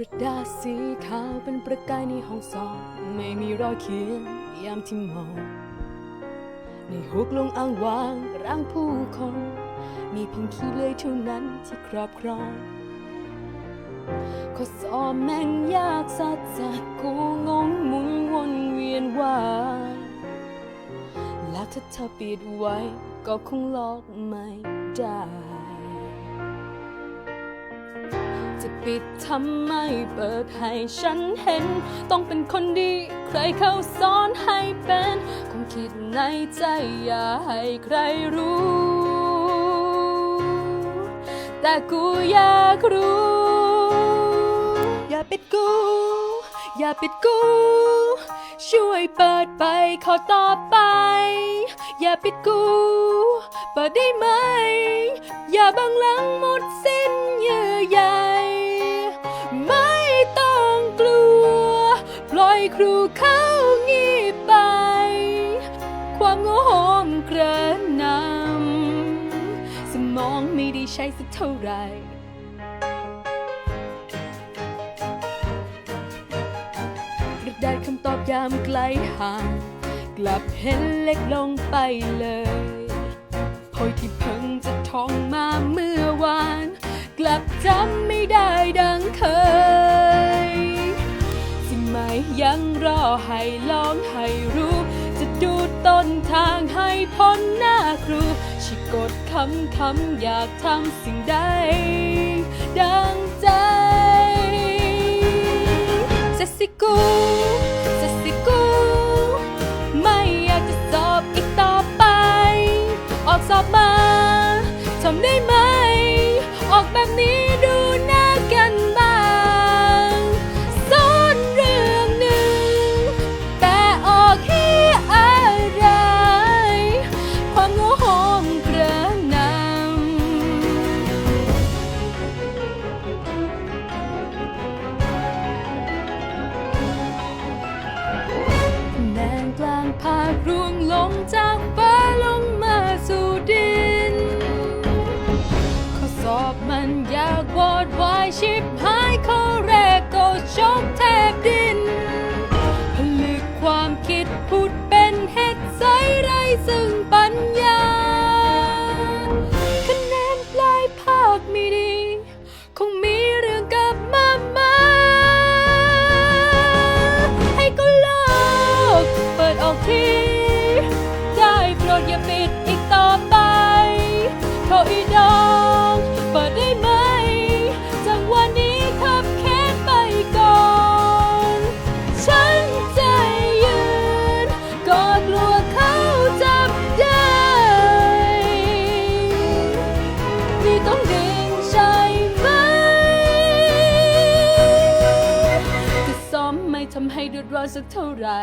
ระดาษสีขาวเป็นประกายในห้องสอบไม่มีรอยเขียนยามที่มองในหุกลงอ้างวางร่างผู้คน มีเพียงขี้เลยเท่านั้นที่ครอบครองข้อสอบแม่งยากสัจจะกูงงหมุนวนเวียนว่ายและถ้าเธอปิดไว้ก็คงลอกไม่ได้ ปิดทำไมเปิดให้ฉันเห็น ต้องเป็นคนดี ใครเขาสอนให้เป็น คงคิดในใจอย่าให้ใครรู้ แต่กูอยากรู้ อย่าปิดกู อย่าปิดกู ช่วยเปิดไปขอต่อไป อย่าปิดกู เปิดได้ไหม อย่าบังหลังหมดสิ ครูเข้างีบไป ความโง่โหมกระนำสมองไม่ได้ใช้สักเท่าไหร่กระดาษคำตอบยามไกลห่าง กลับเห็นเล็กลงไปเลยโพยที่เพิ่งจะท่องมาเมื่อวาน กลับจำ ทางให้พ้นหน้าครูชิกดคำคำอยากทำสิ่งใด ดังใจเซซิกูเซซิกู ไม่อยากจะสอบอีกต่อไป ออกสอบมาทำได้ไหม ซึ่งปัญญา คะแนนปลายภาคไม่ดี คงมีเรื่องกับมามาให้ก็ลิกเปิดออกทีำให้เดือดร้อนสักเท่าไหร่